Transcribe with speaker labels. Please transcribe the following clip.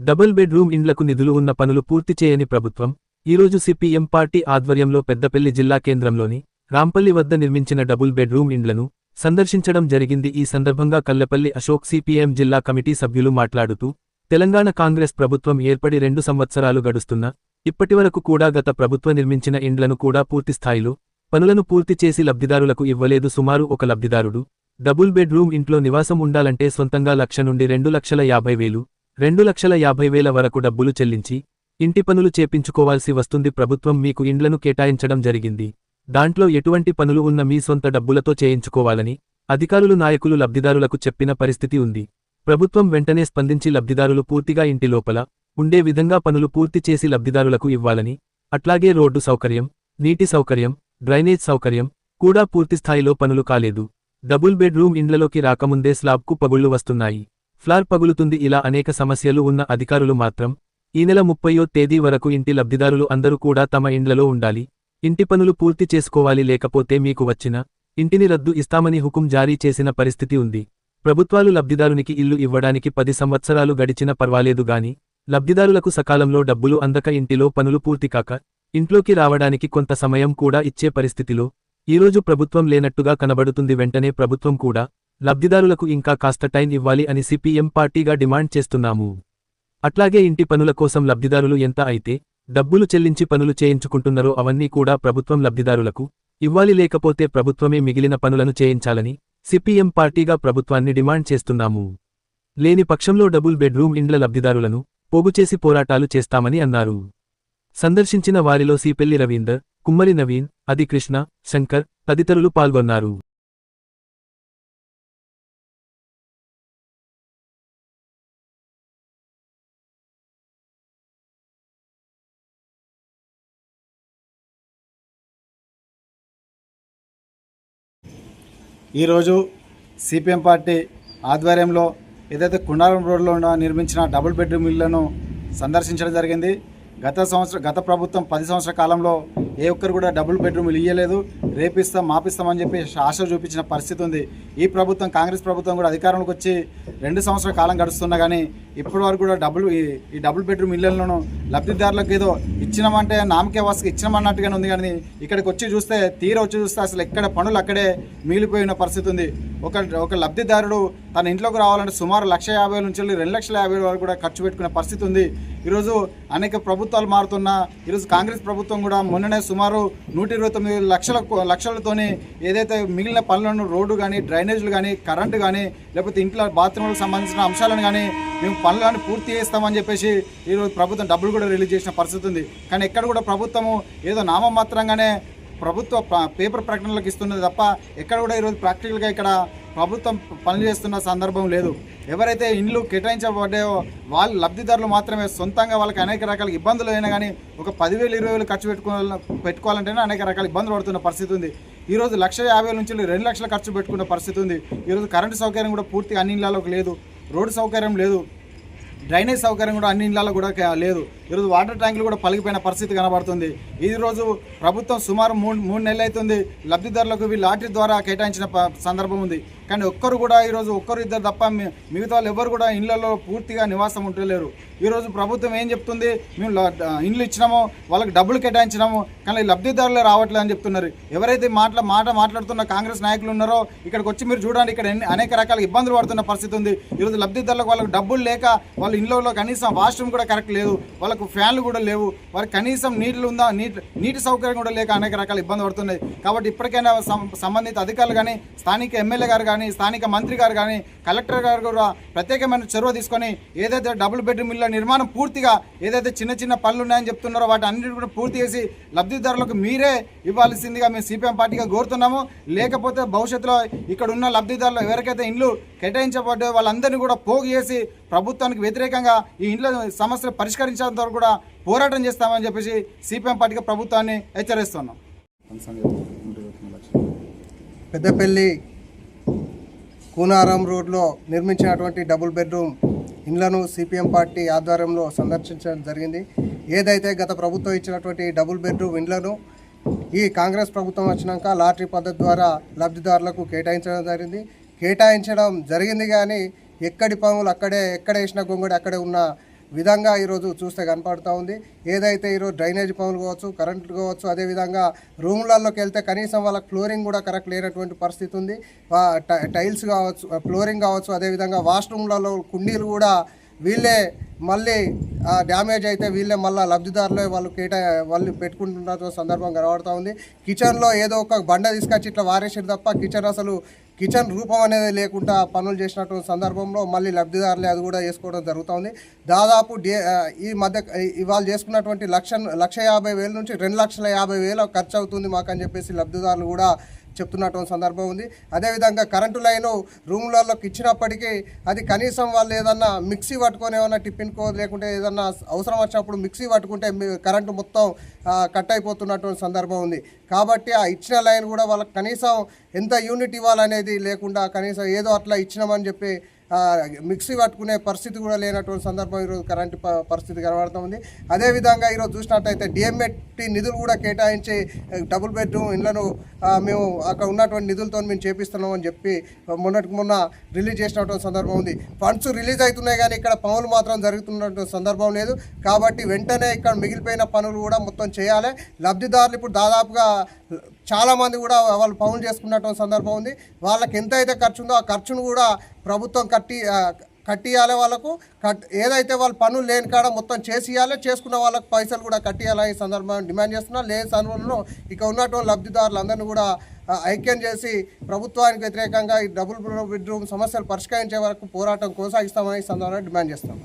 Speaker 1: Double bedroom ఇండ్లకు నిధులు ఉన్న పనులు పూర్తి చేయని ప్రభుత్వం ఈరోజు సిపిఎం పార్టీ ఆధ్వర్యంలో పెద్దపల్లి జిల్లా కేంద్రంలోని రాంపల్లి వద్ద నిర్మించిన డబుల్ బెడ్రూమ్ ఇండ్లను సందర్శించడం జరిగింది. ఈ సందర్భంగా కల్లపల్లి అశోక్ సిపిఎం జిల్లా కమిటీ సభ్యులు మాట్లాడుతూ తెలంగాణ కాంగ్రెస్ ప్రభుత్వం ఏర్పడి రెండు సంవత్సరాలు గడుస్తున్నా ఇప్పటివరకు కూడా గత ప్రభుత్వ నిర్మించిన ఇండ్లను కూడా పూర్తిస్థాయిలో పనులను పూర్తి చేసి లబ్ధిదారులకు ఇవ్వలేదు. సుమారు ఒక లబ్ధిదారుడు డబుల్ బెడ్రూమ్ ఇంట్లో నివాసం ఉండాలంటే సొంతంగా లక్ష నుండి రెండు లక్షల యాభై వేలు రెండు లక్షల యాభై వేల వరకు డబ్బులు చెల్లించి ఇంటి పనులు చేపించుకోవాల్సి వస్తుంది ప్రభుత్వం మీకు ఇండ్లను కేటాయించడం జరిగింది. దాంట్లో ఎటువంటి పనులు ఉన్న మీ సొంత డబ్బులతో చేయించుకోవాలని అధికారులు నాయకులు లబ్ధిదారులకు చెప్పిన పరిస్థితి ఉంది. ప్రభుత్వం వెంటనే స్పందించి లబ్ధిదారులు పూర్తిగా ఇంటి లోపల ఉండే విధంగా పనులు పూర్తి చేసి లబ్ధిదారులకు ఇవ్వాలని అట్లాగే రోడ్డు సౌకర్యం నీటి సౌకర్యం డ్రైనేజ్ సౌకర్యం కూడా పూర్తిస్థాయిలో పనులు కాలేదు. డబుల్ బెడ్రూమ్ ఇండ్లలోకి రాకముందే స్లాబ్కు పగుళ్ళు వస్తున్నాయి. ఫ్లార్ పగులుతుంది. ఇలా అనేక సమస్యలు ఉన్న అధికారులు మాత్రం ఈ నెల ముప్పయో తేదీ వరకు ఇంటి లబ్ధిదారులు అందరూ కూడా తమ ఇండ్లలో ఉండాలి. ఇంటి పనులు పూర్తి చేసుకోవాలి. లేకపోతే మీకు వచ్చిన ఇంటిని రద్దు ఇస్తామని హుకుం జారీ చేసిన పరిస్థితి ఉంది. ప్రభుత్వాలు లబ్ధిదారునికి ఇల్లు ఇవ్వడానికి పది సంవత్సరాలు గడిచిన పర్వాలేదు గాని లబ్ధిదారులకు సకాలంలో డబ్బులు అందక ఇంటిలో పనులు పూర్తి కాక ఇంట్లోకి రావడానికి కొంత సమయం కూడా ఇచ్చే పరిస్థితిలో ఈరోజు ప్రభుత్వం లేనట్టుగా కనబడుతుంది. వెంటనే ప్రభుత్వం కూడా లబ్ధిదారులకు ఇంకా కాస్త టైం ఇవ్వాలి అని సిపిఎం పార్టీగా డిమాండ్ చేస్తున్నాము. అట్లాగే ఇంటి పనుల కోసం లబ్ధిదారులు ఎంత అయితే డబ్బులు చెల్లించి పనులు చేయించుకుంటున్నారో అవన్నీ కూడా ప్రభుత్వం లబ్ధిదారులకు ఇవ్వాలి లేకపోతే ప్రభుత్వమే మిగిలిన పనులను చేయించాలని సిపిఎం పార్టీగా ప్రభుత్వాన్ని డిమాండ్ చేస్తున్నాము. లేని పక్షంలో డబుల్ బెడ్రూమ్ ఇండ్ల లబ్ధిదారులను పోగుచేసి పోరాటాలు చేస్తామని అన్నారు. సందర్శించిన వారిలో సిపెల్లి రవీందర్ కుమ్మరి నవీన్ అది కృష్ణ శంకర్ తదితరులు పాల్గొన్నారు.
Speaker 2: ఈరోజు సిపిఎం పార్టీ ఆధ్వర్యంలో ఏదైతే కుండారం రోడ్లో ఉన్న నిర్మించిన డబుల్ బెడ్రూమ్ ఇళ్ళను సందర్శించడం జరిగింది. గత సంవత్సరం గత ప్రభుత్వం పది సంవత్సరాల కాలంలో ఏ ఒక్కరు కూడా డబుల్ బెడ్రూమ్లు ఇయ్యలేదు. రేపిస్తాం మాపిస్తామని చెప్పి ఆశ చూపించిన పరిస్థితి ఉంది. ఈ ప్రభుత్వం కాంగ్రెస్ ప్రభుత్వం కూడా అధికారంలోకి వచ్చి రెండు సంవత్సరాల కాలం గడుస్తున్నా కానీ ఇప్పటి వరకు కూడా డబుల్ ఈ డబుల్ బెడ్రూమ్ ఇళ్ళను లబ్ధిదారులకు ఏదో ఇచ్చినామంటే నామకే వాసుకి ఇచ్చినామన్నట్టుగానే ఉంది కానీ ఇక్కడికి వచ్చి చూస్తే తీర వచ్చి చూస్తే అసలు ఎక్కడ పనులు అక్కడే మిగిలిపోయిన పరిస్థితి ఉంది. ఒక ఒక లబ్ధిదారుడు తన ఇంట్లోకి రావాలంటే సుమారు లక్ష యాభై నుంచి వెళ్ళి రెండు లక్షల యాభై వరకు కూడా ఖర్చు పెట్టుకునే పరిస్థితి ఉంది. ఈరోజు అనేక ప్రభుత్వాలు మారుతున్నా ఈరోజు కాంగ్రెస్ ప్రభుత్వం కూడా మొన్ననే సుమారు నూట ఇరవై తొమ్మిది లక్షల లక్షలతోని ఏదైతే మిగిలిన పనులను రోడ్డు కానీ డ్రైనేజీలు కానీ కరెంటు కానీ లేకపోతే ఇంట్లో బాత్రూమ్లకు సంబంధించిన అంశాలను కానీ మేము పనులను పూర్తి చేస్తామని చెప్పేసి ఈరోజు ప్రభుత్వం డబ్బులు కూడా రిలీజ్ చేసిన పరిస్థితి ఉంది. కానీ ఎక్కడ కూడా ప్రభుత్వము ఏదో నామమాత్రంగానే ప్రభుత్వ పేపర్ ప్రకటనలకు ఇస్తున్నది తప్ప ఎక్కడ కూడా ఈరోజు ప్రాక్టికల్గా ఇక్కడ ప్రభుత్వం పనులు చేస్తున్న సందర్భం లేదు. ఎవరైతే ఇండ్లు కేటాయించబడ్డాయో వాళ్ళు లబ్ధిదారులు మాత్రమే సొంతంగా వాళ్ళకి అనేక రకాల ఇబ్బందులు అయినా కానీ ఒక పదివేలు ఇరవై వేలు ఖర్చు పెట్టుకోవాల పెట్టుకోవాలంటేనే అనేక రకాల ఇబ్బందులు పడుతున్న పరిస్థితి ఉంది. ఈరోజు లక్ష యాభై నుంచి రెండు లక్షల ఖర్చు పెట్టుకున్న పరిస్థితి ఉంది. ఈరోజు కరెంటు సౌకర్యం కూడా పూర్తిగా అన్ని ఇళ్ళలోకి లేదు. రోడ్డు సౌకర్యం లేదు. డ్రైనేజ్ సౌకర్యం కూడా అన్ని ఇళ్ళలో కూడా లేదు. ఈరోజు వాటర్ ట్యాంకులు కూడా పలిగిపోయిన పరిస్థితి కనబడుతుంది. ఈ రోజు ప్రభుత్వం సుమారు మూడు మూడు నెలలు అవుతుంది లబ్ధిదారులకు వీళ్ళు లాటరీ ద్వారా కేటాయించిన ప- సందర్భం ఉంది. కానీ ఒక్కరు కూడా ఈరోజు ఒక్కరు ఇద్దరు తప్ప మిగతా వాళ్ళు ఎవరు కూడా ఇళ్ళలో పూర్తిగా నివాసం ఉండలేరు. ఈరోజు ప్రభుత్వం ఏం చెప్తుంది? మేము ఇండ్లు ఇచ్చినామో వాళ్ళకి డబ్బులు కేటాయించినాము కానీ లబ్ధిదారులు రావట్లేదు అని చెప్తున్నారు. ఎవరైతే మాట్లా మాట మాట్లాడుతున్న కాంగ్రెస్ నాయకులు ఉన్నారో ఇక్కడికి వచ్చి మీరు చూడండి ఇక్కడ అనేక రకాల ఇబ్బందులు పడుతున్న పరిస్థితి ఉంది. ఈరోజు లబ్ధిదారులకు వాళ్ళకి డబ్బులు లేక వాళ్ళ ఇండ్లలో కనీసం వాష్రూమ్ కూడా కరెక్ట్ లేదు. వాళ్ళకు ఫ్యాన్లు కూడా లేవు. వారికి కనీసం నీళ్ళు ఉందా? నీటి నీటి సౌకర్యం కూడా లేక అనేక రకాల ఇబ్బంది పడుతున్నాయి. కాబట్టి ఇప్పటికైనా సంబంధిత అధికారులు కానీ స్థానిక ఎమ్మెల్యే గారు కానీ స్థానిక మంత్రి గారు కానీ కలెక్టర్ గారు కూడా ప్రత్యేకమైన చొరవ తీసుకొని ఏదైతే డబుల్ బెడ్రూమ్ ఇళ్ళ నిర్మాణం పూర్తిగా ఏదైతే చిన్న చిన్న పనులు ఉన్నాయని చెప్తున్నారో వాటి అన్నిటి కూడా పూర్తి చేసి లబ్ధిదారులకు మీరే ఇవ్వాల్సిందిగా మేము సిపిఎం పార్టీగా కోరుతున్నాము. లేకపోతే భవిష్యత్తులో ఇక్కడ ఉన్న లబ్ధిదారులు ఎవరికైతే ఇండ్లు కేటాయించబడ్డాయో వాళ్ళందరినీ కూడా పోగు చేసి ప్రభుత్వానికి వ్యతిరేకంగా ఈ ఇండ్ల సమస్యలు పరిష్కరించేంత వరకు కూడా పోరాటం చేస్తామని చెప్పేసి సిపిఎం పార్టీకి ప్రభుత్వాన్ని హెచ్చరిస్తున్నాం.
Speaker 3: పెద్దపల్లి కూనారం రోడ్లో నిర్మించినటువంటి డబుల్ బెడ్రూమ్ ఇండ్లను సిపిఎం పార్టీ ఆధ్వర్యంలో సందర్శించడం జరిగింది. ఏదైతే గత ప్రభుత్వం ఇచ్చినటువంటి డబుల్ బెడ్రూమ్ ఇండ్లను ఈ కాంగ్రెస్ ప్రభుత్వం వచ్చినాక లాటరీ పద్ధతి ద్వారా లబ్ధిదారులకు కేటాయించడం జరిగింది. కేటాయించడం జరిగింది కానీ ఎక్కడి పనులు అక్కడే ఎక్కడ వేసిన గొంగడి అక్కడే ఉన్న విధంగా ఈరోజు చూస్తే కనపడుతూ ఉంది. ఏదైతే ఈరోజు డ్రైనేజ్ పనులు కావచ్చు కరెంటు కావచ్చు అదేవిధంగా రూమ్లలోకి వెళ్తే కనీసం వాళ్ళకి ఫ్లోరింగ్ కూడా కరెక్ట్ లేనటువంటి పరిస్థితి ఉంది. టైల్స్ కావచ్చు ఫ్లోరింగ్ కావచ్చు అదేవిధంగా వాష్రూమ్లలో కుండీలు కూడా వీళ్ళే మళ్ళీ డ్యామేజ్ అయితే వీళ్ళే మళ్ళీ లబ్ధిదారులే వాళ్ళు కేటా వాళ్ళు పెట్టుకుంటున్న సందర్భం కనబడుతూ ఉంది. కిచెన్లో ఏదో ఒక బండ తీసుకొచ్చి ఇట్లా వారేసారు తప్ప కిచెన్ అసలు కిచెన్ రూపం అనేది లేకుండా పనులు చేసినటువంటి సందర్భంలో మళ్ళీ లబ్ధిదారులే అది కూడా చేసుకోవడం జరుగుతుంది దాదాపు డే ఈ మధ్య ఇవాళ చేసుకున్నటువంటి లక్ష లక్ష యాభై వేల నుంచి రెండు లక్షల యాభై వేల ఖర్చు అవుతుంది మాకు అని చెప్పేసి లబ్ధిదారులు కూడా చెప్తున్నటువంటి సందర్భం ఉంది. అదేవిధంగా కరెంటు లైను రూమ్లలోకి ఇచ్చినప్పటికీ అది కనీసం వాళ్ళు ఏదన్నా మిక్సీ పట్టుకొని ఏమన్నా టిఫిన్ కో లేకుంటే ఏదన్నా అవసరం వచ్చినప్పుడు మిక్సీ పట్టుకుంటే కరెంటు మొత్తం కట్ అయిపోతున్నటువంటి సందర్భం ఉంది. కాబట్టి ఆ ఇచ్చిన లైన్ కూడా వాళ్ళకి కనీసం ఎంత యూనిట్ ఇవ్వాలనేది లేకుండా కనీసం ఏదో అట్లా ఇచ్చినామని చెప్పి మిక్సీ పట్టుకునే పరిస్థితి కూడా లేనటువంటి సందర్భం ఈరోజు కరెంటు ప- పరిస్థితి కనబడుతుంది అదేవిధంగా ఈరోజు చూసినట్టయితే డిఎంఎట్టి నిధులు కూడా కేటాయించి డబుల్ బెడ్రూమ్ ఇళ్ళను మేము అక్కడ ఉన్నటువంటి నిధులతో మేము చేపిస్తున్నాం అని చెప్పి మొన్నటికి మొన్న రిలీజ్ చేసినటువంటి సందర్భం ఉంది. ఫండ్స్ రిలీజ్ అవుతున్నాయి కానీ ఇక్కడ పనులు మాత్రం జరుగుతున్నటువంటి సందర్భం లేదు. కాబట్టి వెంటనే ఇక్కడ మిగిలిపోయిన పనులు కూడా మొత్తం చేయాలి. లబ్ధిదారులు ఇప్పుడు దాదాపుగా చాలామంది కూడా వాళ్ళు పనులు చేసుకున్నటువంటి సందర్భం ఉంది. వాళ్ళకి ఎంత అయితే ఖర్చు ఉందో ఆ ఖర్చును కూడా ప్రభుత్వం కట్టి ఆ, కట్టియాలి వాళ్ళకు. కట్ ఏదైతే వాళ్ళు పనులు లేని కాడ మొత్తం చేసి ఇవ్వాలి చేసుకున్న వాళ్ళకు పైసలు కూడా కట్టియాలి ఈ సందర్భంగా డిమాండ్ చేస్తున్నా. లేని సందర్భంలో ఇక ఉన్నటువంటి లబ్ధిదారులందరినీ కూడా ఐక్యం చేసి ప్రభుత్వానికి వ్యతిరేకంగా ఈ డబుల్ బెడ్రూమ్ సమస్యలు పరిష్కరించే వరకు పోరాటం కొనసాగిస్తామని ఈ సందర్భంగా డిమాండ్ చేస్తున్నాం.